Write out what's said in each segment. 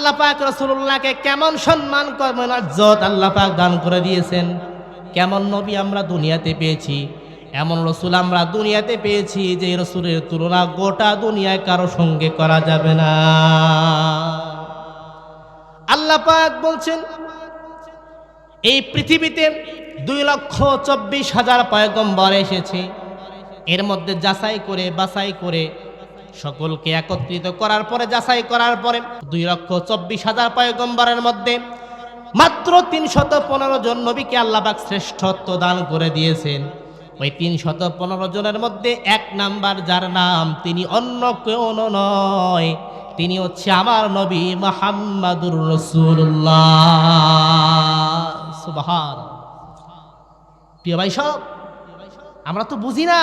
আল্লাহ পাক রসুল্লাহকে কেমন সম্মান করবেন ইজ্জত আল্লাহ পাক দান করে দিয়েছেন। কেমন নবী আমরা দুনিয়াতে পেয়েছি, এমন রসুল আমরা দুনিয়াতে পেয়েছি যে রসুলের তুলনা গোটা দুনিয়ায় কারও সঙ্গে করা যাবে না। আল্লাহ পাক বলছেন, এই পৃথিবীতে দুই লক্ষ চব্বিশ হাজার পয়গম্বর এসেছে। এর মধ্যে যাচাই করে বাছাই করে সকলকে একত্রিত করার পরে, যাচাই করার পরে দুই লক্ষ চব্বিশ হাজার পয়গম্বরের মধ্যে মাত্র তিনশত পনেরো জন নবীকে আল্লাহবাক শ্রেষ্ঠত্ব দান করে দিয়েছেন। ওই তিনশত পনেরো জনের মধ্যে এক নাম্বার, যার নাম তিনি অন্য কেউ নয়। তিনি হচ্ছে আমার নবী মাহাম্মাদুর রসুল্লাহ প্রিয় ভাই সব, আমরা তো বুঝি না।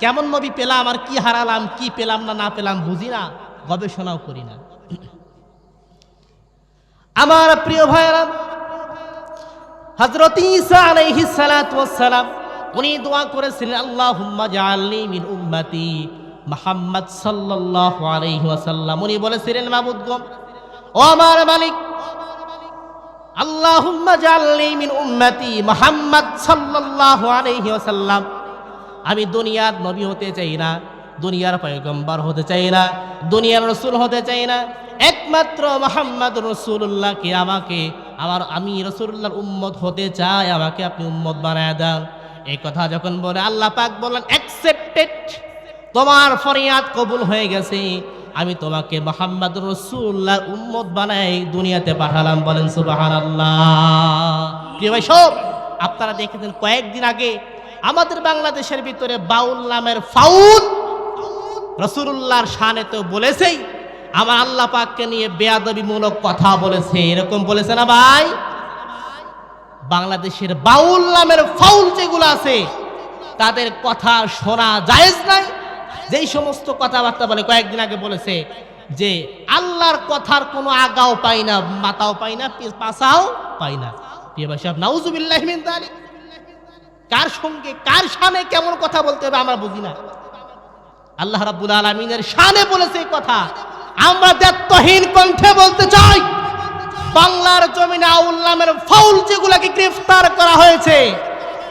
কেমন নবী পেলাম আর কি হারালাম, কি পেলাম না না পেলাম বুঝি না, গবেষণাও করি না। আমার প্রিয় ভাইয়েরা হজরত সালাম, উনি দোয়া করেছিলেন জাআলনি মিন উম্মতি আলাইহি ওয়াসাল্লাম। উনি বলেছিলেন, মাবুদ ও আমার মালিক জাআলনি মিন উম্মতি মুহাম্মদ সাল্লাল্লাহু আলাইহি ওয়াসাল্লাম। আমি দুনিয়ার নবী হতে চাই না, দুনিয়ার পয়গম্বর হতে চাই না, দুনিয়ার রসুল হতে চাই না। একমাত্র মোহাম্মদ রসুল্লাহকে আমাকে, আমার আমি রসুল্লাহর উম্মত হতে চাই আমাকে আপনি উম্মত বানায় দেন এই কথা যখন বলে আল্লাহ পাক বললেন অ্যাকসেপ্টেড তোমার ফরিয়াদ কবুল হয়ে গেছে। আমি তোমাকে মোহাম্মদ রসুল্লাহ উম্মত বানাই দুনিয়াতে পাঠালাম। বলেন সুবাহান আল্লাহ ভাই সব, আপনারা দেখেছেন কয়েকদিন আগে আমাদের বাংলাদেশের ভিতরে বাউল নামের ফাউদ রসুল্লাহর শানে তো বলেছেই, আমার আল্লাহ পাককে নিয়ে বেয়াদবিমূলক কথা বলেছে, এরকম বলেছে না ভাই? বাংলাদেশের বাউল নামের ফাউল যেগুলো আছে, তাদের কথা শোনা জায়েজ নাই। যেই সমস্ত কথাবার্তা বলে, কয়েকদিন আগে বলেছে যে, আল্লাহর কথার কোনো আগাও পাই না মাথাও পাই না পাশাও পাই না। প্রিয় ভাই নাউজুবিল্লাহ কার সঙ্গে, কার সামনে কেমন কথা বলতে হবে আমরা বুঝি না। আল্লাহ রাব্বুল আলমিনের শানে বলেছে এই কথা। আমরা দায়িত্বহীন কণ্ঠে বলতে চাই, বাংলার জমিনে আউল নামের ফাউল যেগুলাকে গ্রেফতার করা হয়েছে,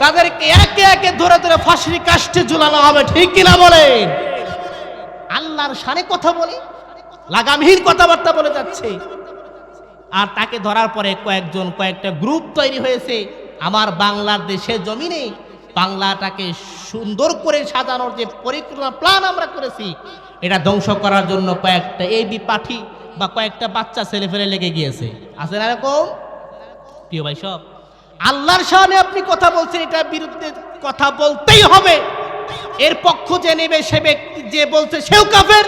তাদেরকে একে একে ধরে ধরে ফাঁসির কাষ্টে ঝুলানো হবে, ঠিক কিনা বলেন আল্লাহর শানে কথা বলে, লাগামহীন কথাবার্তা বলে যাচ্ছে। আর তাকে ধরার পরে কয়েকজন, কয়েকটা গ্রুপ তৈরি হয়েছে। আমার বাংলার দেশের জমিনে বাংলাটাকে সুন্দর করে সাজানোর যে পরিকল্পনা, প্ল্যান আমরা করেছি, এটা ধ্বংস করার জন্য কয়েকটা এই পাঠি বা কয়েকটা বাচ্চা ছেলে ফেলে লেগে গিয়েছে। আছে না এরকম? প্রিয় ভাই সব, আল্লাহর সামনে আপনি কথা বলছেন, এটার বিরুদ্ধে কথা বলতেই হবে। এর পক্ষ যে নেবে সে ব্যক্তি, যে বলছে সেও কাফের,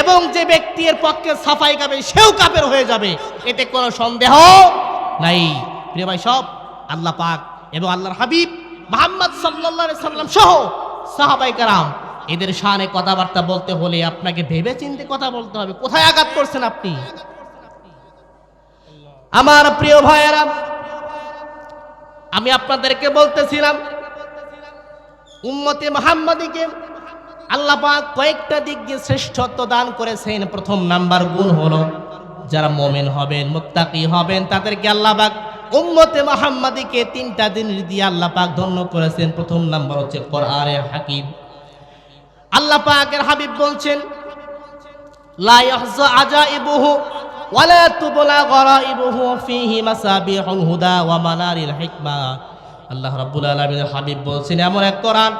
এবং যে ব্যক্তি এর পক্ষে সাফাই গাবে সেও কাফের হয়ে যাবে, এতে কোনো সন্দেহ নাই। প্রিয় ভাই সব আল্লাহ পাক এবং আল্লাহর হাবিব মোহাম্মদ সাল্লাহ সাল্লাম সহ সাহাবাই কারাম এদের শানে কথাবার্তা বলতে হলে আপনাকে ভেবে চিন্তে কথা বলতে হবে। কোথায় আঘাত করছেন আপনি? আমার প্রিয় ভাইয়েরা, আমি আপনাদেরকে বলতেছিলাম, উম্মতে মোহাম্মদীকে আল্লাহ কয়েকটা দিক দিয়ে শ্রেষ্ঠত্ব দান করেছেন। প্রথম নাম্বার গুণ হলো, যারা মোমেন হবেন, মুত্তাকি হবেন, তাদেরকে আল্লাহ উম্মতে মোহাম্মদীকে তিনটা দিন দিয়ে আল্লাহ পাক ধন্য করেছেন। প্রথম নাম্বার হচ্ছে কোরআনে হাকিম। আল্লাহ পাকের হাবিব বলছেন, লা ইয়াহজা আজাইবুহু ওয়ালা তুবলা গরাইবুহু ফীহি মাসাবিহুল হুদা ওয়া মানারিল হিকমা। আল্লাহ রাব্বুল আলামিনের হাবিব বলছেন, এমন এক কোরআন,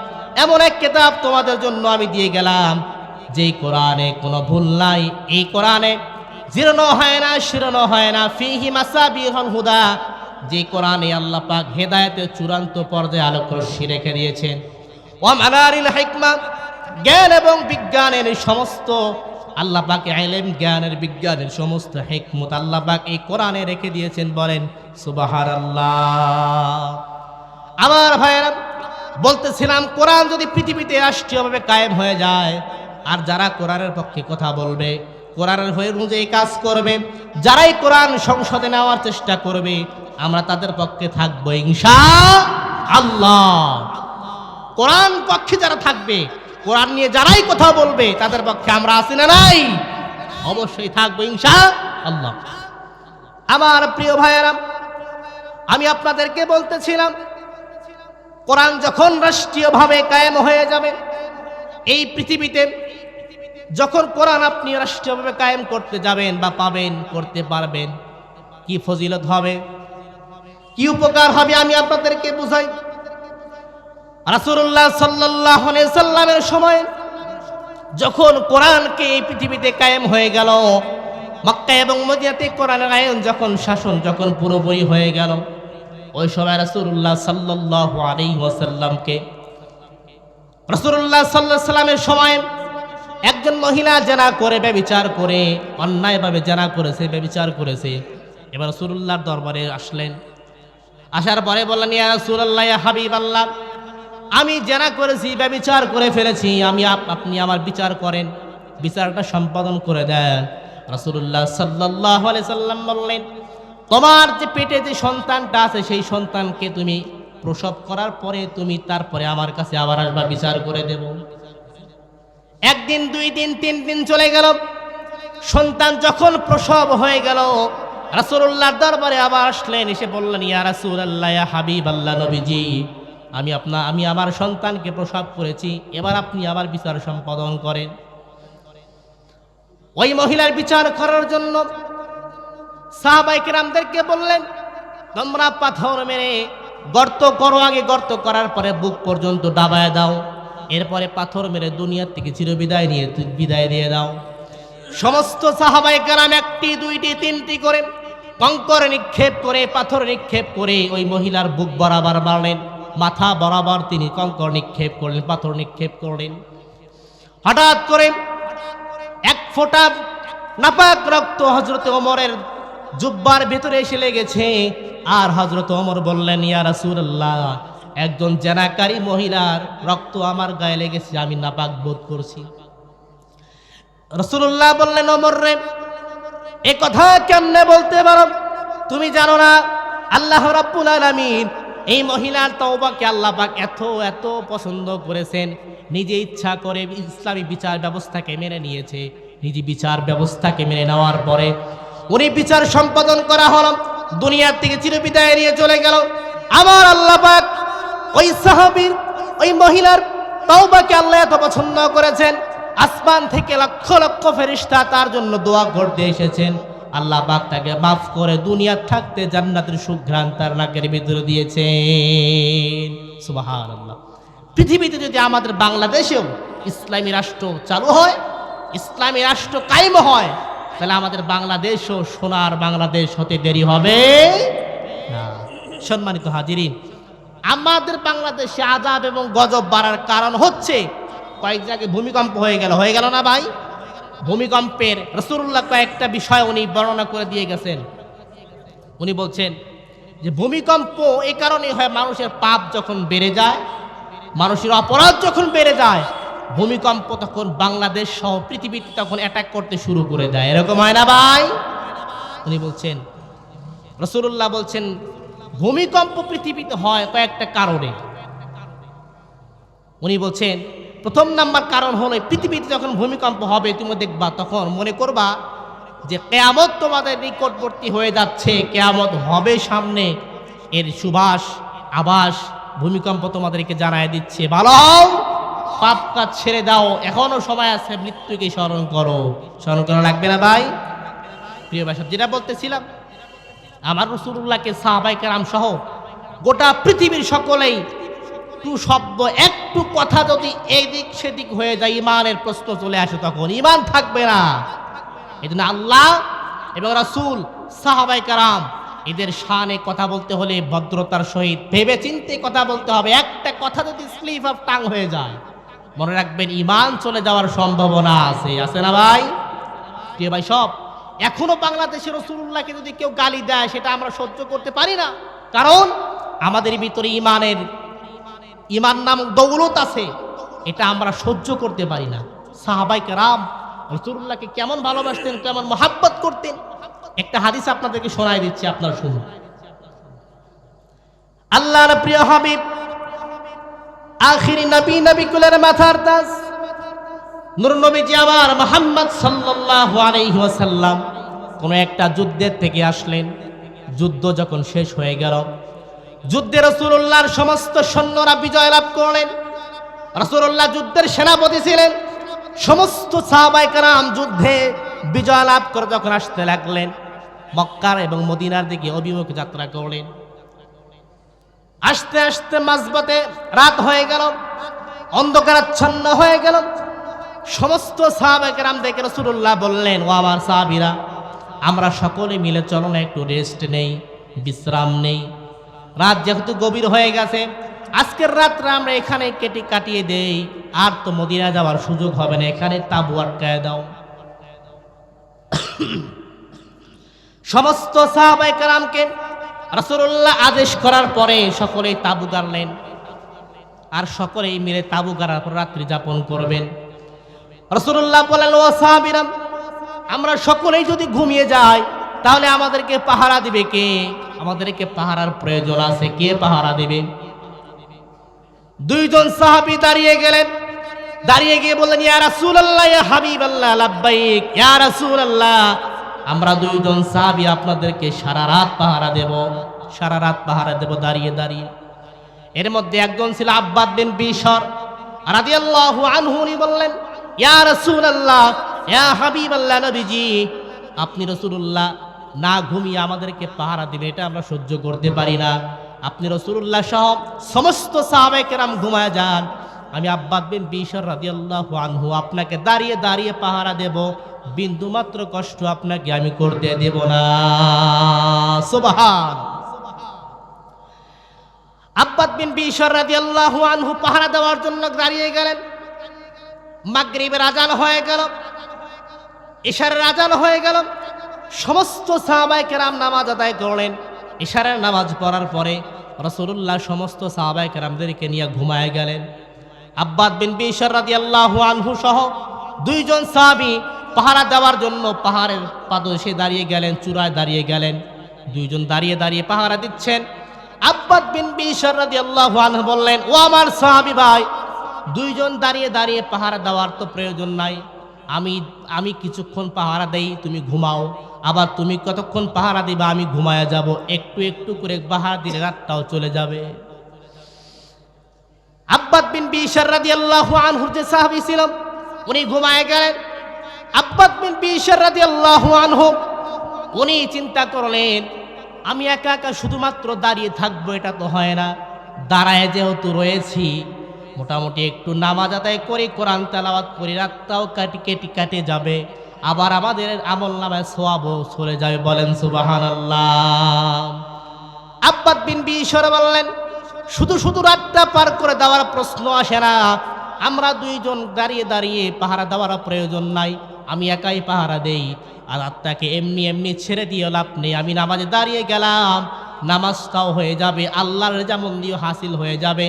এমন এক কিতাব তোমাদের জন্য আমি দিয়ে গেলাম, যেই কোরআনে কোনো ভুল নাই। এই কোরআনে জীর্ণ হয় না, শীর্ণ হয় না। ফিহি মাসাবিহুল হুদা যে কোরআনে আল্লাহ পাক হেদায়েতের চূড়ান্ত পর্যায়ে আলোক রশ্মি রেখে দিয়েছেন। ও মানারিল হিকমা, জ্ঞান এবং বিজ্ঞানের সমস্ত আল্লাহ পাক আইলেম জ্ঞানের বিজ্ঞানের সমস্ত হেকমত আল্লাহ পাক এই কোরআনে রেখে দিয়েছেন বলেন সুবাহার আল্লাহ আমার ভাইয়েরা, বলতেছিলাম, কোরআন যদি পৃথিবীতে রাষ্ট্রীয়ভাবে কায়েম হয়ে যায়, আর যারা কোরআনের পক্ষে কথা বলবে, কোরআনের হয়ে অনুযায়ী কাজ করবে, যারাই কোরআন সংসদে নেওয়ার চেষ্টা করবে আমরা তাদের পক্ষে থাকব ইনশা আল্লাহ কোরআন পক্ষে যারা থাকবে, কোরআন নিয়ে যারাই কথা বলবে, তাদের পক্ষে আমরা আছি না নাই? অবশ্যই থাকব ইনশা আল্লাহ আমার প্রিয় ভাইয়েরা, আমি আপনাদেরকে বলতেছিলাম, কোরআন যখন রাষ্ট্রীয়ভাবে কায়েম হয়ে যাবে, এই পৃথিবীতে যখন কোরআন আপনি রাষ্ট্রীয়ভাবে কায়েম করতে যাবেন বা পাবেন, করতে পারবেন, কি ফজিলত হবে? কি উপকার হবে আমি আপনাদেরকে বুঝাই। রাসূলুল্লাহ সাল্লাল্লাহু আলাইহি সাল্লামের সময় যখন কোরআনকে এই পৃথিবীতে কায়েম হয়ে গেল মক্কা এবং মদিনাতে কোরআনের আইন যখন শাসন যখন পুরোপুরি হয়ে গেল, ওই সময় রাসূলুল্লাহ সাল্লাল্লাহু আলাইহি ওয়াসাল্লামকে রাসূলুল্লাহ সাল্লাল্লাহু আলাইহি সাল্লামের সময় একজন মহিলা জানা করে, ব্যবিচার করে, অন্যায়ভাবে জানা করেছে, ব্যবিচার করেছে। এবার রাসূলুল্লাহর দরবারে আসলেন। আসার পরে বললেন, ইয়া রাসূলুল্লাহ, ইয়া হাবিবাল্লাহ, আমি জেনা করেছি, ব্যবিচার করে ফেলেছি, আমি আপনি আমার বিচার করেন, বিচারটা সম্পাদন করে দেন। রাসূলুল্লাহ সাল্লাল্লাহু আলাইহি সাল্লাম বললেন, তোমার যে পেটে যে সন্তানটা আছে, সেই সন্তানকে তুমি প্রসব করার পরে তুমি তারপরে আমার কাছে আবার আসবা, বিচার করে দেব। একদিন, দুই দিন, তিন দিন চলে গেল। সন্তান যখন প্রসব হয়ে গেল রাসূলুল্লাহর দরবারে আবার আসলেন, এসে বললেন, ইয়া রাসূলুল্লাহ, ইয়া হাবিব আল্লাহ নবীজি, আমি আপনা, আমি আমার সন্তানকে প্রসব করেছি, এবার আপনি আবার বিচার সম্পাদন করেন। ওই মহিলার বিচার করার জন্য সাহাবাইকেরামদেরকে বললেন, তোমরা পাথর মেরে গর্ত করো, আগে গর্ত করার পরে বুক পর্যন্ত ডাবায় দাও, এরপরে পাথর মেরে দুনিয়ার থেকে চিরবিদায় নিয়ে, বিদায় দিয়ে দাও। সমস্ত সাহাবাই কারাম একটি, দুইটি, তিনটি করে কঙ্কর নিক্ষেপ করে, পাথর নিক্ষেপ করে ওই মহিলার বুক বরাবর মারলেন। মাথা বরাবর তিনি কঙ্কর নিক্ষেপ করলেন, পাথর নিক্ষেপ করলেন। হঠাৎ করে এক ফোঁটা নাপাক রক্ত হজরত ওমরের জুব্বার ভেতরে এসে লেগেছে। আর হজরত ওমর বললেন, ইয়া রাসূলুল্লাহ, একজন জেনাকারী মহিলার রক্ত আমার গায়ে লেগেছে, আমি নাপাক বোধ করছি। রসুল্লাহ বললেন, ওমর রে এ কথা কেমনে বলতে পারো? তুমি জানো না, আল্লাহ রাব্বুল আলামিন এই মহিলার তওবাকে আল্লাহ পাক এত এত পছন্দ করেছেন। নিজে ইচ্ছা করে ইসলামী বিচার ব্যবস্থাকে মেনে নিয়েছে। নিজে বিচার ব্যবস্থাকে মেনে নেওয়ার পরে উনি বিচার সম্পাদন করা হলো, দুনিয়ার থেকে চিরবিদায় নিয়ে চলে গেল। আমার আল্লাহ পাক ওই সাহাবীর, ওই মহিলার তওবাকে আল্লাহ এত পছন্দ করেছেন। আসমান থেকে লক্ষ লক্ষ ফেরিস্তা তার জন্য দোয়া করতে এসেছেন। আল্লাহ পাক তাকে মাফ করে দুনিয়া থাকতে জান্নাতের সুঘ্রাণ তার নাকের ভিতরে দিয়েছেন। সুবহানাল্লাহ। পৃথিবীতে যদি আমাদের বাংলাদেশেও ইসলামী রাষ্ট্র চালু হয়, ইসলামী রাষ্ট্র কায়েম হয়, তাহলে আমাদের বাংলাদেশও সোনার বাংলাদেশ হতে দেরি হবে না। সম্মানিত হাজিরিন, আমাদের বাংলাদেশে আজাব এবং গজব বাড়ার কারণ হচ্ছে কয়েক জায়গায় ভূমিকম্প হয়ে গেল। হয়ে গেল না ভাই? ভূমিকম্পের রসুল্লাহ কয়েকটা বিষয় উনি বর্ণনা করে দিয়ে গেছেন। উনি বলছেন যে ভূমিকম্প এ কারণে হয় মানুষের পাপ যখন বেড়ে যায়, মানুষের অপরাধ যখন বেড়ে যায়, ভূমিকম্প তখন বাংলাদেশ সহ পৃথিবীতে তখন অ্যাটাক করতে শুরু করে দেয়। এরকম হয় না ভাই? উনি বলছেন রসুল্লাহ বলছেন, ভূমিকম্প পৃথিবীতে হয় কয়েকটা কারণে। উনি বলছেন প্রথম নাম্বার কারণ হলো পৃথিবীতে যখন ভূমিকম্প হবে, তুমি দেখবা তখন মনে করবা যে কেয়ামত তোমাদের নিকটবর্তী হয়ে যাচ্ছে। কেয়ামত হবে সামনে। এর সুবাস, আবাস ভূমিকম্প তোমাদেরকে জানায় দিচ্ছে। ভালো পাপ কাজ ছেড়ে দাও। এখনও সময় আছে মৃত্যুকে স্মরণ করো। স্মরণ করা লাগবে না ভাই? প্রিয় ভাই যেটা বলতেছিলাম, আমার রসুল্লাহকে সাহাবাই কারাম সহ গোটা পৃথিবীর সকলেই একটু শব্দ, একটু কথা যদি এদিক সেদিক হয়ে যায় ইমানের প্রশ্ন চলে আসে তখন। ইমান থাকবে না। এই জন্য আল্লাহ এবং রাসুল, সাহাবাই কারাম, এদের শানে কথা বলতে হলে ভদ্রতার সহিত ভেবে চিন্তে কথা বলতে হবে। একটা কথা যদি স্লিপ অফ টাং হয়ে যায়, মনে রাখবেন ইমান চলে যাওয়ার সম্ভাবনা আছে। আছে না ভাই? প্রিয় ভাই সব? এখনও বাংলাদেশের রসুল্লাহকে যদি কেউ গালি দেয়, সেটা আমরা সহ্য করতে পারি না। কারণ আমাদের ভিতরে ইমানের ইমান নামক দৌলত আছে, এটা আমরা সহ্য করতে পারি না। সাহাবাইকে রাম রসুল্লাহকে কেমন ভালোবাসতেন, কেমন মহাব্বত করতেন? একটা হাদিস আপনাদেরকে শোনাই দিচ্ছি, আপনার শুনুন। আল্লাহর প্রিয় হাবিব, আখিরি নবী নবী কুলের মাথার তাজ, নূর নবীজি আমার মোহাম্মদ সাল্লাল্লাহু আলাইহি ওয়াসাল্লাম কোনো একটা যুদ্ধের থেকে আসলেন। যুদ্ধ যখন শেষ হয়ে গেল যুদ্ধে রসুল্লাহর সমস্ত সৈন্যরা বিজয় লাভ করলেন। রসুল্লাহ যুদ্ধের সেনাপতি ছিলেন। সমস্ত সাহাবাইকারাম যুদ্ধে বিজয় লাভ করে যখন আসতে লাগলেন, মক্কার এবং মদিনার দিকে অভিমুখ যাত্রা করলেন। আস্তে আস্তে মাঝপথে রাত হয়ে গেল, অন্ধকারাচ্ছন্ন হয়ে গেল। সমস্ত সাহাবাকেরাম দেখে রসুল্লাহ বললেন, ও আমার সাহাবিরা, আমরা সকলে মিলে চলো না, একটু রেস্ট নেই, বিশ্রাম নেই। রাত যেহেতু গভীর হয়ে গেছে, আজকের রাতটা আমরা এখানে কেটে কাটিয়ে দেই। আর তো মদিনা যাওয়ার সুযোগ হবে না, এখানে তাবু আটকায় দাও। সমস্ত সাহাবাই কালামকে রসুল্লাহ আদেশ করার পরে সকলেই তাবু গাড়লেন আর সকলেই মিলে তাবু গাড়ার পর রাত্রি যাপন করবেন। রসুল্লাহ বলেন, ও সাহাবিরাম আমরা সকলেই যদি ঘুমিয়ে যাই তাহলে আমাদেরকে পাহারা দিবে কে? আমাদেরকে পাহারার প্রয়োজন আছে। কে পাহারা দিবে? দুইজন সাহাবি দাঁড়িয়ে গেলেন। দাঁড়িয়ে গিয়ে বললেন, ইয়া রাসূলুল্লাহ, ইয়া হাবিবাল্লাহ, লাব্বাইক, ইয়া রাসূলুল্লাহ। আমরা দুইজন সাহাবি আপনাদেরকে সারা রাত পাহারা দেব, সারা রাত পাহারা দেব দাঁড়িয়ে দাঁড়িয়ে। এর মধ্যে একজন ছিল আব্বাদ বিন বিশর, রাদিয়াল্লাহু আনহু, উনি বললেন, ইয়া রাসূলুল্লাহ, ইয়া হাবিবাল্লাহ, নবীজি, আপনি রাসূলুল্লাহ না ঘুমিয়ে আমাদেরকে পাহারা দিবে, এটা আমরা সহ্য করতে পারি না। আপনি রসুল্লাহ সহ সমস্ত সাহাবায়ে কেরাম ঘুমায় যান। আমি আব্বাদ বিন বিশর রাদিয়াল্লাহু আনহু আপনাকে দাঁড়িয়ে দাঁড়িয়ে পাহারা দেব। বিন্দু মাত্র কষ্ট আপনাকে আমি করতে দেব না। সুবহান। আব্বাদ বিন বিশর রাদিয়াল্লাহু আনহু পাহারা দেওয়ার জন্য দাঁড়িয়ে গেলেন। মাগরিবের আজান হয়ে গেল। ইশারের আজান হয়ে গেল। সমস্ত সাহাবাই কেরাম নামাজ আদায় করলেন। ইশারের নামাজ পড়ার পরে রসুল্লাহ সমস্ত সাহাবাই কেরামদেরকে নিয়ে ঘুমায় গেলেন। আব্বাদ বিন বিশর রাদিয়াল্লাহু আনহু সহ দুইজন সাহাবি পাহারা দেওয়ার জন্য পাহাড়ের পাদশে দাঁড়িয়ে গেলেন, চূড়ায় দাঁড়িয়ে গেলেন। দুইজন দাঁড়িয়ে দাঁড়িয়ে পাহারা দিচ্ছেন। আব্বাদ বিন বিশর রাদিয়াল্লাহু আনহু বললেন, ও আমার সাহাবি ভাই, দুইজন দাঁড়িয়ে দাঁড়িয়ে পাহারা দেওয়ার তো প্রয়োজন নাই। আমি আমি কিছুক্ষণ পাহারা দেই, তুমি ঘুমাও। আবার তুমি কতক্ষণ পাহারা দিবা, আমি ঘুমায়া যাব। একটু একটু করে পাহারা দিলে রাতটাও চলে যাবে। আব্বাদ বিন বিশর রাদিয়াল্লাহু আনহু যে সাহাবী ছিলাম উনি ঘুমায় গেলেন। আব্বাদ বিন বিশর রাদিয়াল্লাহু আনহু, উনি চিন্তা করলেন, আমি একা একা শুধুমাত্র দাঁড়িয়ে থাকব, এটা তো হয় না। দাঁড়ায় যেহেতু রয়েছি, মোটামুটি একটু নামাজ আদায় করে কোরআন তেলাওয়াত করে রাতটাও কাটি কেটে কাটে যাবে। আবার আমাদের আমল নামায় সোয়াবও চলে যাবে বলেন সুবাহান আব্বাদ বিন বিশর বললেন, শুধু শুধু রাতটা পার করে দেওয়ার প্রশ্ন আসে না, আমরা দুইজন দাঁড়িয়ে দাঁড়িয়ে পাহারা দেওয়ার প্রয়োজন নাই, আমি একাই পাহারা দেই, আর আত্মাকে এমনি এমনি ছেড়ে দিয়ে লাভ নেই, আমি নামাজে দাঁড়িয়ে গেলাম, নামাজটাও হয়ে যাবে, আল্লাহর যেমন দিয়ে হাসিল হয়ে যাবে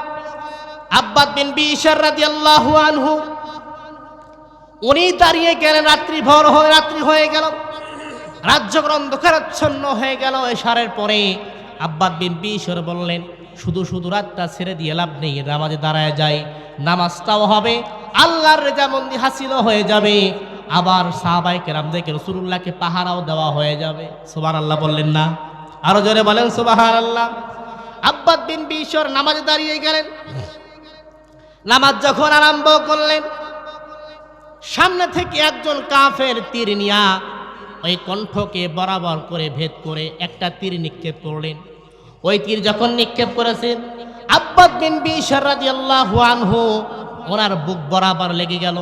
আব্বাদ বিন বিশর রাদিয়াল্লাহু আনহু, উনি দাঁড়িয়ে গেলেন, রাত্রি ভর হয়ে, রাত্রি হয়ে গেল। যখন অন্ধকারাচ্ছন্ন হয়ে গেল। এশারের পরে আব্বাদ বিন বিশর বললেন, শুধু শুধু রাতটা ছেড়ে দিয়ে লাভ নেই, নামাজে দাঁড়ায় যায় নামাজটাও হবে, আল্লাহর রেজামন্দি হাসিলও হয়ে যাবে, আবার সাহাবাই কেরাম দেখে রসুল্লাহকে পাহারাও দেওয়া হয়ে যাবে। সুবাহ আল্লাহ বললেন না। আরও জোরে বলেন সুবাহান আল্লাহ আব্বাদ বিন বিশর নামাজে দাঁড়িয়ে গেলেন। নামাজ যখন আরম্ভ করলেন, সামনে থেকে একজন কাফের তীর নিয়া ওই কণ্ঠকে বরাবর করে ভেদ করে একটা তীর নিক্ষেপ করলেন। ওই তীর যখন নিক্ষেপ করেছেন আব্বাদ বিন বিশর আল্লাহ আনহু ওনার বুক বরাবর লেগে গেল।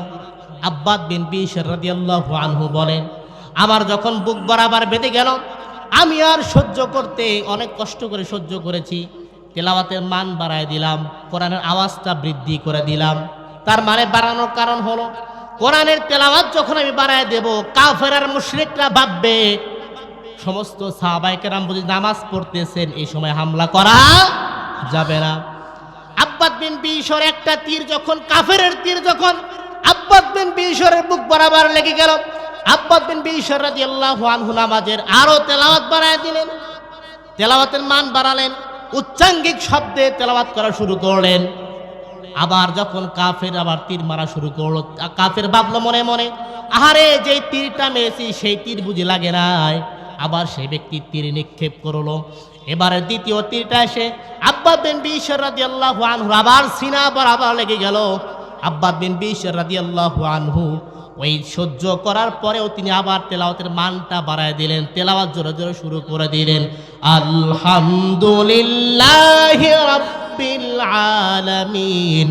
আব্বাদ বিন বিশর আল্লাহ আনহু বলেন, আমার যখন বুক বরাবর বেঁধে গেল, আমি আর সহ্য করতে অনেক কষ্ট করে সহ্য করেছি। তেলাওয়াতের মান বাড়ায় দিলাম, কোরআনের আওয়াজটা বৃদ্ধি করে দিলাম। তার মানে বাড়ানোর কারণ হলো, কোরআনের তেলাওয়াত যখন আমি বাড়ায় দেব, কাফের আর মুশরিকরা ভাববে, সমস্ত সাহাবাইকেরাম বুঝি নামাজ পড়তেছেন, এই সময় হামলা করা যাবে না। আব্বাদ বিন বিশর একটা তীর যখন, কাফেরের তীর যখন, আব্বাদ বিন বিশরের বুক বরাবর লেগে গেল। আব্বাদ বিন বিশর রাদিয়াল্লাহু আনহু নামাজের আরও তেলাওয়াত বাড়ায় দিলেন। তেলাওয়াতের মান বাড়ালেন। উচ্চাঙ্গিক শব্দে তেলাওয়াত করা শুরু করলেন। আবার যখন কাফের আবার তীর মারা শুরু করল, কাফের ভাবলো মনে মনে, আহারে, যেই তীরটা মেরেছি, সেই তীর বুঝি লাগে নাই। আবার সেই ব্যক্তি তীর নিক্ষেপ করল। এবারে দ্বিতীয় তীরটা এসে আব্বা বিন বিশ্বর রাদি আল্লাহু আনহু আবার সিনা বরাবর লেগে গেল। আব্বা বিন বিশ্বর রাদি আল্লাহু আনহু ওই সহ্য করার পরেও তিনি আবার তেলাওয়াতের মানটা বাড়ায় দিলেন, তেলাওয়াত জোরে জোরে শুরু করে দিলেন। আলহামদুলিল্লাহ রাব্বিল আলামিন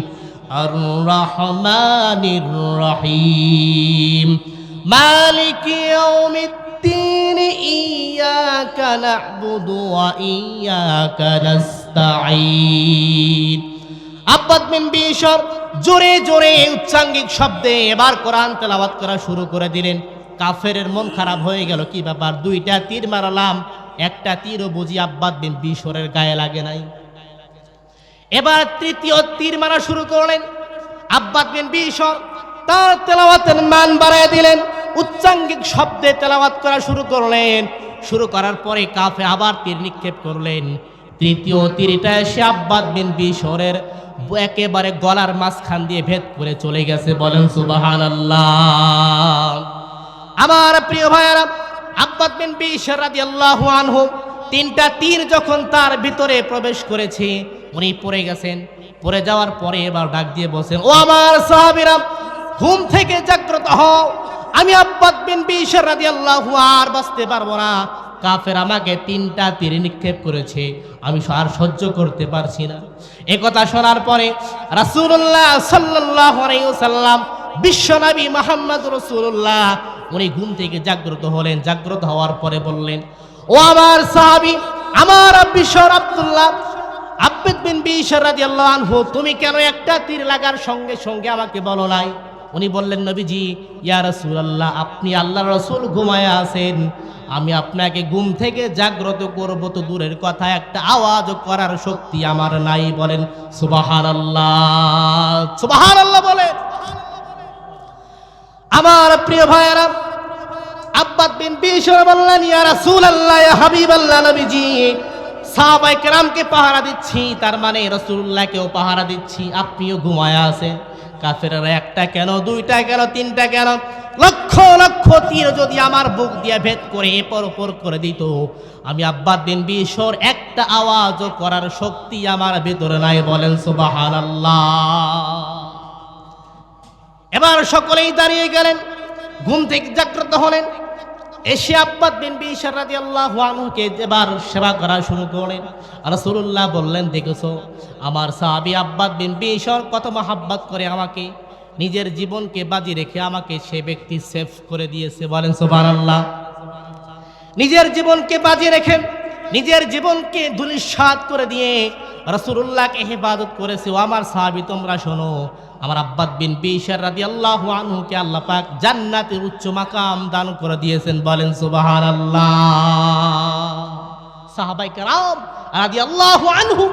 আর রহমানির রহিম, মালিক ইয়াউমিদ্দিন, ইয়াকা না'বুদু ওয়া ইয়াকা নাস্তাঈন। আব্বাদ বিন বিশর জোরে জোরে উচ্চাঙ্গিক শব্দে এবার কোরআন তেলাওয়াত করা শুরু করে দিলেন। কাফেরের মন খারাপ হয়ে গেল, কি ব্যাপার? দুইটা তীর মারালাম, একটা তীরও বুঝি আব্বাদ বিন বিশরের গায়ে লাগে নাই। এবার তৃতীয় তীর মারা শুরু করলেন। আব্বাদ বিন বিশর তার তেলাওয়াতের মান বাড়ায় দিলেন, উচ্চাঙ্গিক শব্দে তেলাওয়াত করা শুরু করলেন। শুরু করার পরে কাফে আবার তীর নিক্ষেপ করলেন। তৃতীয় তীরটা এসে আব্বাদ বিন বিশরের একেবারে গলার মাঝখান দিয়ে ভেদ করে চলে গেছে, বলেন সুবাহান আমার প্রিয় ভাইয়ারা, আব্বাদ বিন বিশর রাদিয়াল্লাহু আনহু তিনটা তীর যখন তার ভিতরে প্রবেশ করেছে, উনি পড়ে গেছেন। পড়ে যাওয়ার পরে এবার ডাক দিয়ে বসেন ও আমার সাহাবীরা, ঘুম থেকে জাগ্রত হও। আমি আব্বাদ বিন বিশর রাদিয়াল্লাহু আর বাঁচতে পারব না। কাফের আমাকে তিনটা তীর নিক্ষেপ করেছে, আমি আর সহ্য করতে পারছি না। এ কথা শোনার পরে রাসূলুল্লাহ সাল্লাল্লাহু আলাইহি ওয়াসাল্লাম বিশ্বনবী মোহাম্মদ রসুল্লাহ উনি ঘুম থেকে জাগ্রত হলেন। জাগ্রত হওয়ার পরে বললেন, ও আমার সাহাবী, আমার বিশ্বর আব্দুল্লাহ, আব্বাদ বিন বিশর রাদিয়াল্লাহু আনহু, তুমি কেন একটা তীর লাগার সঙ্গে সঙ্গে আমাকে বলো নাই? উনি বললেন, নবীজি, ইয়া রাসূলুল্লাহ, আপনি আল্লাহর রাসূল ঘুমায় আছেন। আমি আপনাকে ঘুম থেকে জাগ্রত করব তো দূরের কথা, একটা আওয়াজ করার শক্তি আমার নাই। বলেন, সুবহানাল্লাহ। সুবহানাল্লাহ বলেন আমার প্রিয় ভাইয়েরা, আব্বাদ বিন বিশর বললেন, ইয়া রাসূলুল্লাহ, ইয়া হাবিবাল্লাহ, নবীজি সাহাবায়ে কেরামকে পাহারা দিচ্ছি, তার মানে রাসূলুল্লাহকেও পাহারা দিচ্ছি। আপনিও ঘুমায়া আছেন। কাফেরেরা একটা কেন, দুইটা কেন, তিনটা কেন? লক্ষ লক্ষ তীর যদি আমার বুক দিয়ে ভেদ করে, এপর ওপর করে দিত। আমি আব্বার দিন বিশর একটা আওয়াজও করার শক্তি আমার ভিতরে নাই, বলেন সুবহানাল্লাহ। এবার সকলেই দাঁড়িয়ে গেলেন, ঘুম থেকে জাগ্রত হলেন। এসে আব্বাদ বিন বিশার আল্লাহ আনহুকে এবার সেবা করা শুরু করলেন। রাসূলুল্লাহ বললেন, দেখেছ, আমার সাহাবী আব্বাদ বিন বিশর কত মহাব্বত করে আমাকে, নিজের জীবনকে বাজি রেখে আমাকে সে ব্যক্তি সেফ করে দিয়েছে। বলেন, সুবহানাল্লাহ। নিজের জীবনকে বাজি রেখে, নিজের জীবনকে দুলিশাত করে দিয়ে রসুল্লাহকে হেফাজত করেছে, ও আমার সাহাবি, তোমরা শোনো। আমার আব্বাদ বিন বিশার রাদি আল্লাহ আনহুকে আল্লাহ পাক জান্নাতের উচ্চ মাকাম দান করে দিয়েছেন, বলেন সুবাহান আল্লাহ সাহাবাই কারাম রাদি আল্লাহ আনহু,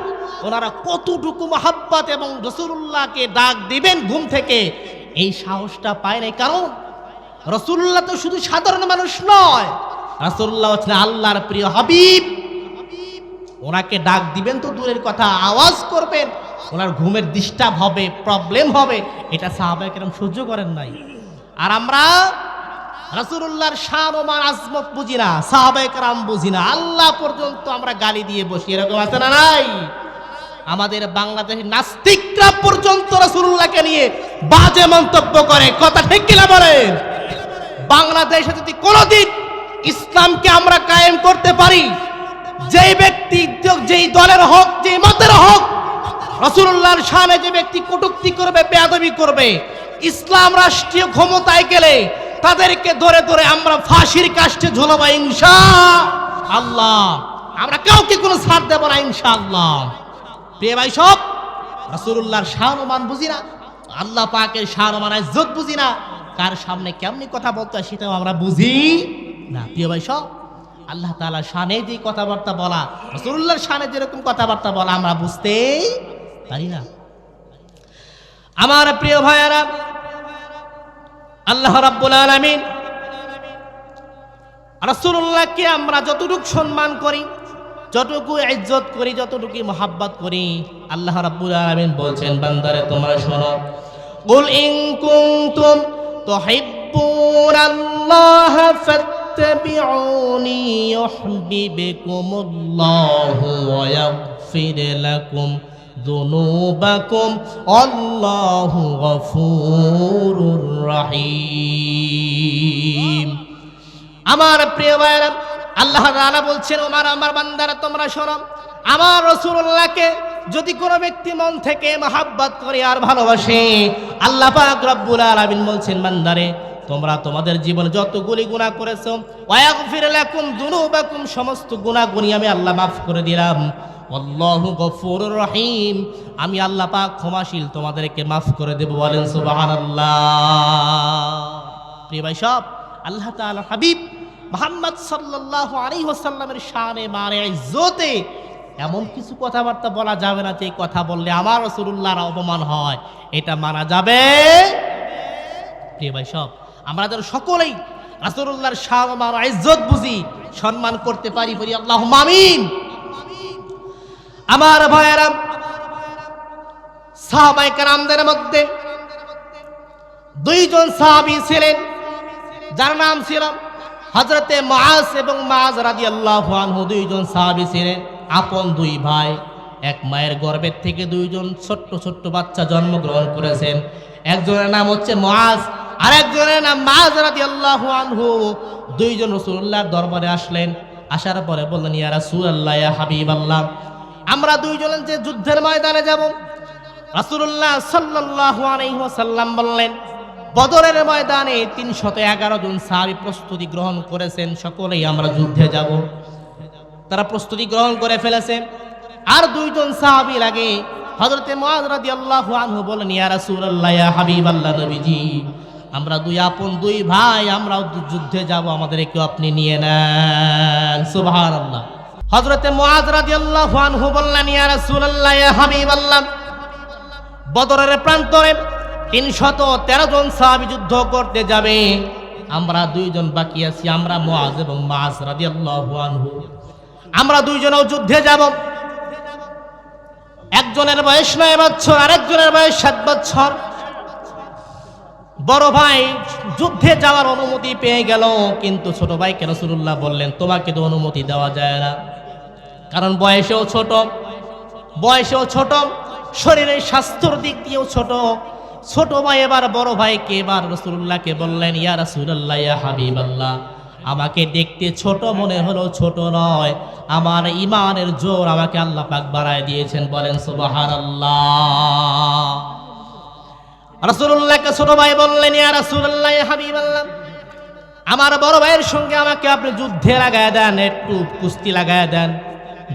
ওনারা কতটুকু মহাব্বাত এবং রসুল্লাহকে ডাক দিবেন ঘুম থেকে, এই সাহসটা পায় নাই। কারণ রসুল্লাহ তো শুধু সাধারণ মানুষ নয় রসুল্লাহ হচ্ছেন আল্লাহর প্রিয় হাবিব। ওনাকে ডাক দিবেন তো দূরের কথা, আওয়াজ করবেন, ওনার ঘুমের ডিস্টার্ব হবে, প্রবলেম হবে। এটা সাহাবায়ে কেরম সহ্য করেন নাই। আর আমরা রাসূলুল্লাহর শান ও মান আজমত বুঝি না, সাহাবায়ে কেরাম বুঝি না। আল্লাহ পর্যন্ত আমরা গালি দিয়ে বসি, এরকম আছে না নাই? আমাদের বাংলাদেশের নাস্তিকরা পর্যন্ত রাসূলুল্লাহকে নিয়ে বাজে মন্তব্য করে। কথা ঠিক কিনা বলেন? বাংলাদেশে যদি কোনোদিন ইসলামকে আমরা কায়েম করতে পারি যেই ব্যক্তি, যেই দলের হোক, যেই মতের হোক রসুল্লাহর সামনে যে ব্যক্তি কটুক্তি করবে, বেয়াদবি করবে, ইসলাম রাষ্ট্রীয় ক্ষমতায় গেলে তাদেরকে ধরে ধরে আমরা ফাঁসির কাষ্টে ঝোলাবো ইনশা আল্লাহ, আমরা কাউকে কোনো ছাড় দেবো না ইনশা আল্লাহ প্রিয় ভাই সব রসুল্লাহর শাহমান বুঝি না? আল্লাহ পাকের শাহমান ইজ্জত বুঝি না? কার সামনে কেমনি কথা বলতে হয় সেটাও আমরা বুঝি না। প্রিয় ভাই সব আল্লাহ তাআলা শানে যে কথাবার্তা বলা রসুল্লাহর শানে যেরকম কথাবার্তা বলা, আমরা বুঝতেই পারি না। আমার প্রিয় ভাইয়ারা, আল্লাহ রাব্বুল আলামিন, রাসূলুল্লাহকে আমরা যতটুকু সম্মান করি, যতটুকু ইজ্জত করি, যতটুকু মহাব্বত করি, আল্লাহ রাব্বুল আলামিন বলছেন, বান্দারে, তোমরা শোনো, কুল ইন কুনতুম তুহিব্বুনাল্লাহ ফাত্তাবিউনি ইউহিব্বুকুমুল্লাহু ওয়া ইয়াগফির লাকুম যুনুবাকুম আল্লাহু গফুরুর রহিম আমার প্রিয় ভাইরা আল্লাহ তাআলা বলছেন, ওমার, আমার বান্দারা, তোমরা শোনো, আমার রসুল্লাহকে যদি কোনো ব্যক্তি মন থেকে মহাব্বত করে আর ভালোবাসে, আল্লাহ পাক রব্বুল আলামিন বলছেন, বান্দারে তোমরা তোমাদের জীবনে যতগুলি গুনাহ করেছ, ওয়াগফির লাকুম যুনুবাকুম সমস্ত গুনাহগুনি আমি আল্লাহ মাফ করে দিলাম। আমি আল্লাহ পাক ক্ষমাশীল, তোমাদেরকে মাফ করে দেব, বলেন ভাই সব, আল্লাহ হাবিব মানে ইজ্জতে এমন কিছু কথাবার্তা বলা যাবে না, যে কথা বললে আমার রাসূলুল্লাহর অপমান হয়। এটা মানা যাবে? প্রিয় ভাই সব আমরা যেন সকলেই রাসূলুল্লাহর শান মান ইজ্জত বুঝি সম্মান করতে পারি বলি আল্লাহুম্মা আমিন। আমার ভাইয়েরা, সাহাবায়ে কেরামদের মধ্যে দুইজন সাহাবী ছিলেন, যার নাম ছিল হজরতে মাস এবং মাজ রাজি আল্লাহ দুইজন সাহাবি ছিলেন, আপন দুই ভাই, এক মায়ের গর্ভের থেকে দুইজন ছোট্ট ছোট্ট বাচ্চা জন্মগ্রহণ করেছেন। একজনের নাম হচ্ছে মাস আর একজনের নাম মাজ রাজি আল্লাহ আনহু। দুইজন রসুল্লাহর দরবারে আসলেন, আসার পরে বললেন, ইয়া রাসূল আল্লাহ হাবিব আল্লাহ আমরা দুইজন যে যুদ্ধের ময়দানে যাব। রাসূলুল্লাহ সাল্লাল্লাহু আলাইহি ওয়াসাল্লাম বললেন, বদরের ময়দানে তিনশত এগারো জন সাহাবি প্রস্তুতি গ্রহণ করেছেন, সকলেই আমরা যুদ্ধে যাব। তারা প্রস্তুতি গ্রহণ করে ফেলেছে। আর দুইজন সাহাবি লাগে হজরতে মুআজ রাদিয়াল্লাহু আনহু বলেন, ইয়া রাসূলুল্লাহ, ইয়া হাবিবাল্লাহ নবীজি, আমরা দুই আপন দুই ভাই, আমরাও যুদ্ধে যাব আমাদেরকে আপনি নিয়ে নেন। সুবহানাল্লাহ। হযরতে মুআজ রাদিয়াল্লাহু আনহু বললেন, ইয়া রাসূলুল্লাহ, ইয়া হাবিবাল্লাহ, বদরের প্রান্তরে তিনশত তেরো জন সাহাবি যুদ্ধ করতে যাবে। আমরা দুইজন বাকি আছি, আমরা মুআজ এবং মাস রাদিয়াল্লাহু আনহু। আমরা দুইজনও যুদ্ধে যাব। একজনের বয়স নয় বছর, আরেকজনের বয়স সাত বছর। বড় ভাই যুদ্ধে যাওয়ার অনুমতি পেয়ে গেল, কিন্তু ছোট ভাইকে রসুল্লাহ বললেন, তোমাকে তো অনুমতি দেওয়া যায় না। কারণ বয়সেও ছোট বয়সেও ছোট, শরীরের স্বাস্থ্যর দিক দিয়েও ছোট। ছোট ভাই এবার, বড় ভাইকে এবার? রসুল্লাহকে বললেন, ইয়া রসুল্লাহ ইয়া হাবিব আল্লাহ আমাকে দেখতে ছোট মনে হলো ছোট নয়। আমার ইমানের জোর আমাকে আল্লাহ পাক বাড়ায় দিয়েছেন, বলেন সুবাহান আল্লাহ রসুল্লাহকে ছোট ভাই বললেন, ইয়া হাবিব আল্লাহ আমার বড় ভাইয়ের সঙ্গে আমাকে আপনি যুদ্ধে লাগায় দেন, একটু কুস্তি লাগায় দেন।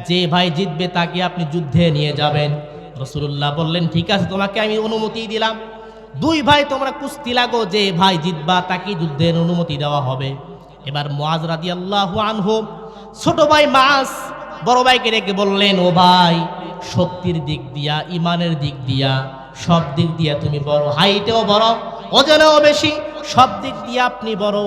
যে ভাই জিতবে তাকে আপনি যুদ্ধে নিয়ে যাবেন। রসুল্লাহ বললেন, ঠিক আছে, তোমাকে আমি অনুমতি দিলাম। দুই ভাই তোমরা কুস্তি লাগো, যে ভাই জিতবা তাকে যুদ্ধের অনুমতি দেওয়া হবে। এবার মোয়াজ রাদি আল্লাহ আনহু, ছোট ভাই মাস, বড় ভাইকে রেখে বললেন, ও ভাই, শক্তির দিক দিয়া ইমানের দিক দিয়া, সব দিক দিয়া তুমি বড়। হাইটেও বড়, ওজনেও বেশি, সব দিক দিয়ে আপনি বড়।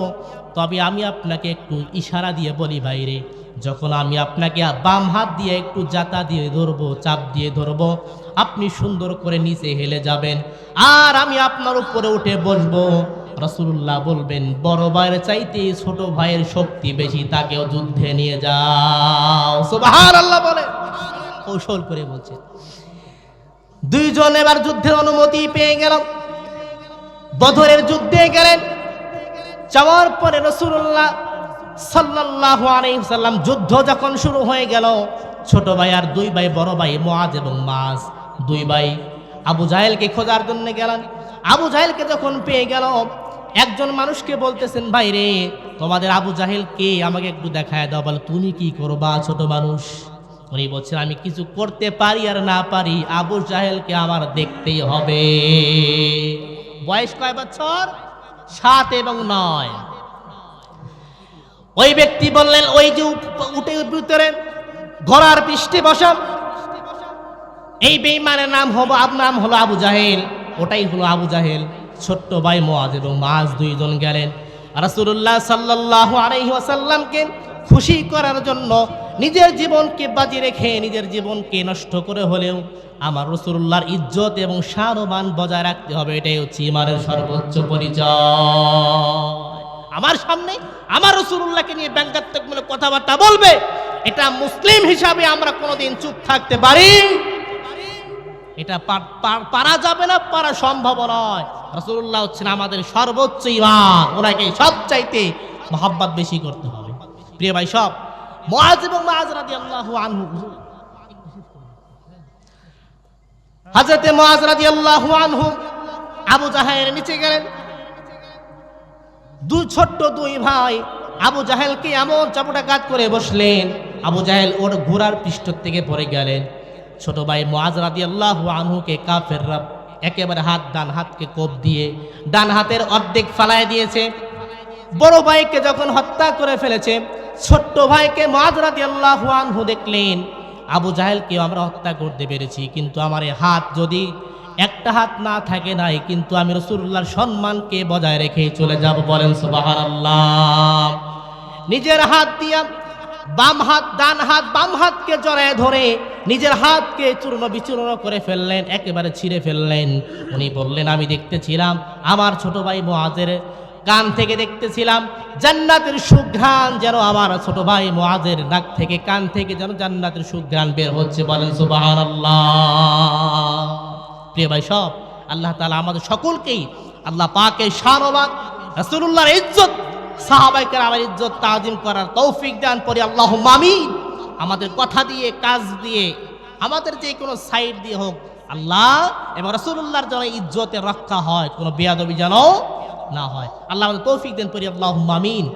তবে আমি আপনাকে একটু ইশারা দিয়ে বলি ভাইরে যখন আমি আপনাকে বাম হাত দিয়ে একটু জাতা দিয়ে ধরবো, চাপ দিয়ে ধরবো, আপনি সুন্দর করে নিচে হেলে যাবেন। আর আমি আপনার উপরে উঠে বসবো। রসুল্লাহ বলবেন, বড় ভাইয়ের চাইতে ছোট ভাইয়ের শক্তি বেশি, তাকেও যুদ্ধে নিয়ে যাও। আল্লাহ বলে। কৌশল করে বলছে। দুইজন এবার যুদ্ধের অনুমতি পেয়ে গেল। বদরের যুদ্ধে গেলেন। যাওয়ার পরে রসুল্লাহ সাল্লাল্লাহু আলাইহি সাল্লাম যুদ্ধ যখন শুরু হয়ে গেল, ছোট ভাই আর দুই ভাই, বড় ভাই, মুআজ এবং মাস দুই ভাই আবু জাহেলকে খোঁজার জন্য গেলেন। আবু জাহেলকে যখন পেয়ে গেল, একজন মানুষকে বলতেছেন, ভাই রে, তোমাদের আবু জাহেল কে? আমাকে একটু দেখায় দাও। বলে, তুমি কি করবা ছোট মানুষ? উনি বলছেন, আমি কিছু করতে পারি আর না পারি, আবু জাহেলকে আমার দেখতেই হবে। বয়স কয় বছর? সাত এবং নয়। ওই ব্যক্তি বললেন, ওই যে উঠে ভিতরে ঘোড়ার পৃষ্ঠে বসা। এই বেইমানের নাম হব আব নাম হলো আবু জাহেল। ওটাই হলো আবু জাহেল, ছোট্ট ভাই মোয়াজ এবং মাজ দুইজন গেলেন। রাসূলুল্লাহ সাল্লাল্লাহু আলাইহি ওয়াসাল্লামকে খুশি করার জন্য নিজের জীবনকে বাজি রেখে নিজের জীবনকে নষ্ট করে হলেও আমার রসুল্লাহর ইজ্জত এবং সারবান বজায় রাখতে হবে, এটাই হচ্ছে ইমানের সর্বোচ্চ পরিচয়। আমার সামনে আমার রসুল্লাহকে নিয়ে ব্যঙ্গাত্মকমূলক কথাবার্তা বলবে, এটা মুসলিম হিসাবে আমরা কোনোদিন চুপ থাকতে পারি। এটা পারা যাবে না, পারা সম্ভব নয়। রসুল্লাহ হচ্ছেন আমাদের সর্বোচ্চ ইমান ওনাকে সব চাইতে মহাব্বত বেশি করতে হবে। প্রিয় ভাই, সব। মহাজ এবং মাজ রাদি আল্লাহ আনহু। হাজরতে মহাজ রাদি আল্লাহ আনহু আবু জাহের নিচে গেলেন। দুই ছোট্ট দুই ভাই আবু জাহেলকে এমন কাজ করে বসলেন। আবু জাহেল ওর ঘোড়ার পৃষ্ঠ থেকে পড়ে গেলেন। ছোট ভাই মোয়াজ রাদি আল্লাহ আনহুকে কাফেররা একেবারে হাত, ডান হাতকে কোপ দিয়ে, ডান হাতের অর্ধেক ফালায় দিয়েছে। বড় ভাইকে যখন হত্যা করে ফেলেছে, ছোট্ট ভাইকে মোয়াজ রাদি আল্লাহ আনহু দেখলেন, আবু জাহেলকেও আমরা হত্যা করতে পেরেছি, কিন্তু আমার হাত যদি একটা হাত না থাকে নাই, কিন্তু আমি রসুল্লাহর সম্মানকে বজায় রেখে চলে যাব বলেন সুবহানাল্লাহ। নিজের হাত দিয়া বাম হাত, ডান হাত, বাম হাতকে জড়ায় ধরে নিজের হাতকে চূর্ণ বিচূর্ণ করে ফেললেন, একেবারে ছিঁড়ে ফেললেন। উনি বললেন, আমি দেখতেছিলাম আমার ছোট ভাই মোয়াজের কান থেকে দেখতেছিলাম, জান্নাতের সুঘ্রাণ যেন আমার ছোট ভাই মোয়াজের নাক থেকে, কান থেকে যেন জান্নাতের সুঘ্রাণ বের হচ্ছে। বলেন, সুবহানাল্লাহ। প্রিয় ভাই, সব আল্লাহ তালা আমাদের সকলকেই আল্লাহ পাকে রাসূলুল্লাহর ইজ্জত সাহাবাইকার আমার ইজ্জত তাজিম করার তৌফিক দান পরে আল্লাহ মামিন আমাদের কথা দিয়ে, কাজ দিয়ে, আমাদের যে কোনো সাইড দিয়ে হোক, আল্লাহ এবং রসুল্লাহর যেন ইজ্জতে রক্ষা হয়। কোনো বেয়াদবি যেন না হয়। আল্লাহ আমাদের তৌফিক দেন পরি আল্লাহ মামিন